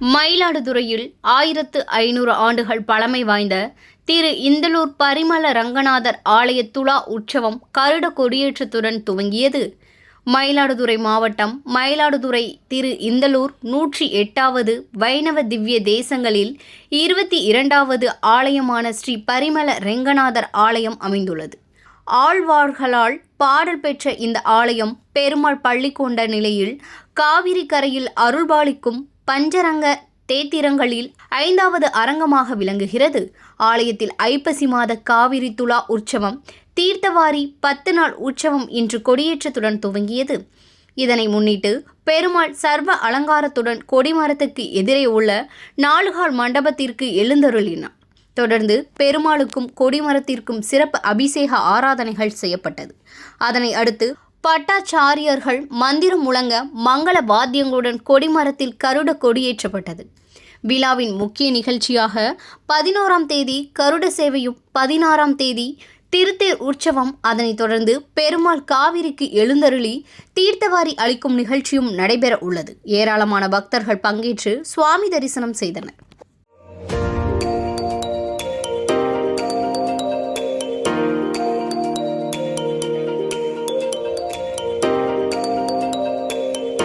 மயிலாடுதுறையில் ஆயிரத்து ஐநூறு ஆண்டுகள் பழமை வாய்ந்த திரு இந்தலூர் பரிமள ரங்கநாதர் ஆலய துலா உற்சவம் கருட கொடியேற்றத்துடன் துவங்கியது. மயிலாடுதுறை மாவட்டம் மயிலாடுதுறை திரு இந்தலூர் நூற்றி எட்டாவது வைணவ திவ்ய தேசங்களில் இருபத்தி இரண்டாவது ஆலயமான ஸ்ரீ பரிமள ரெங்கநாதர் ஆலயம் அமைந்துள்ளது. ஆழ்வார்களால் பாடல் பெற்ற இந்த ஆலயம் பெருமாள் பள்ளி கொண்ட நிலையில் காவிரி கரையில் அருள்பாலிக்கும் பஞ்சரங்க தேத்திரங்களில் ஐந்தாவது அரங்கமாக விளங்குகிறது. ஆலயத்தில் ஐப்பசி மாத காவிரி துலா உற்சவம் தீர்த்தவாரி பத்து நாள் உற்சவம் இன்று கொடியேற்றத்துடன் துவங்கியது. இதனை முன்னிட்டு பெருமாள் சர்வ அலங்காரத்துடன் கொடிமரத்துக்கு எதிரே உள்ள நாலுகால் மண்டபத்திற்கு எழுந்தருளினார். தொடர்ந்து பெருமாளுக்கும் கொடிமரத்திற்கும் சிறப்பு அபிஷேக ஆராதனைகள் செய்யப்பட்டது. அதனை அடுத்து பட்டாச்சாரியர்கள் மந்திரம் முழங்க மங்கள வாத்தியங்களுடன் கொடிமரத்தில் கருட கொடியேற்றப்பட்டது. விழாவின் முக்கிய நிகழ்ச்சியாக பதினோராம் தேதி கருட சேவையும் பதினாறாம் தேதி திருத்தேர் உற்சவம் அதனைத் தொடர்ந்து பெருமாள் காவிரிக்கு எழுந்தருளி தீர்த்தவாரி அளிக்கும் நிகழ்ச்சியும் நடைபெற உள்ளது. ஏராளமான பக்தர்கள் பங்கேற்று சுவாமி தரிசனம் செய்தனர்.